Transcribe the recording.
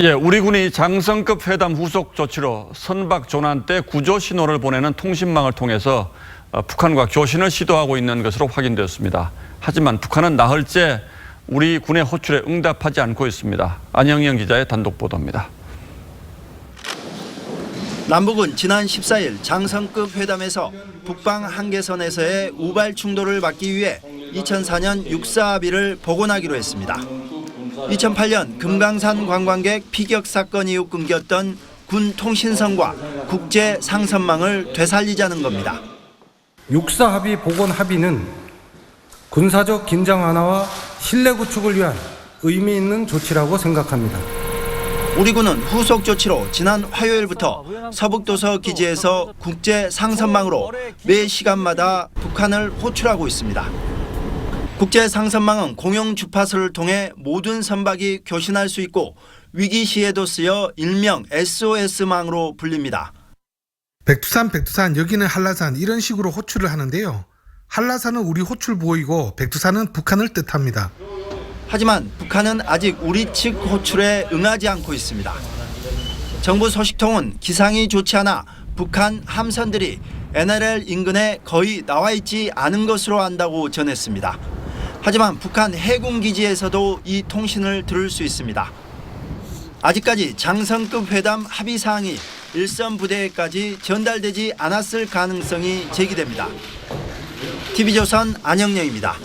예, 우리 군이 장성급 회담 후속 조치로 선박 조난 때 구조 신호를 보내는 통신망을 통해서 어, 북한과 교신을 시도하고 있는 것으로 확인되었습니다. 하지만 북한은 나흘째 우리 군의 호출에 응답하지 않고 있습니다. 안영영 기자의 단독 보도입니다. 남북은 지난 14일 장성급 회담에서 북방 한계선에서의 우발 충돌을 막기 위해 2004년 육사 합의를 복원하기로 했습니다. 2008년 금강산 관광객 피격 사건 이후 끊겼던 군 통신선과 국제 상선망을 되살리자는 겁니다. 육사 합의 복원 합의는 군사적 긴장 완화와 신뢰 구축을 위한 의미 있는 조치라고 생각합니다. 우리 군은 후속 조치로 지난 화요일부터 서북도서 기지에서 국제 상선망으로 매 시간마다 북한을 호출하고 있습니다. 국제 상선망은 공용 주파수를 통해 모든 선박이 교신할 수 있고 위기 시에도 쓰여 일명 SOS망으로 불립니다. 백두산 백두산 여기는 한라산 이런 식으로 호출을 하는데요. 한라산은 우리 호출 보이고 백두산은 북한을 뜻합니다. 하지만 북한은 아직 우리 측 호출에 응하지 않고 있습니다. 정부 소식통은 기상이 좋지 않아 북한 함선들이 NLL 인근에 거의 나와 있지 않은 것으로 안다고 전했습니다. 하지만 북한 해군 기지에서도 이 통신을 들을 수 있습니다. 아직까지 장성급 회담 합의 사항이 일선 부대에까지 전달되지 않았을 가능성이 제기됩니다. TV조선 안영영입니다.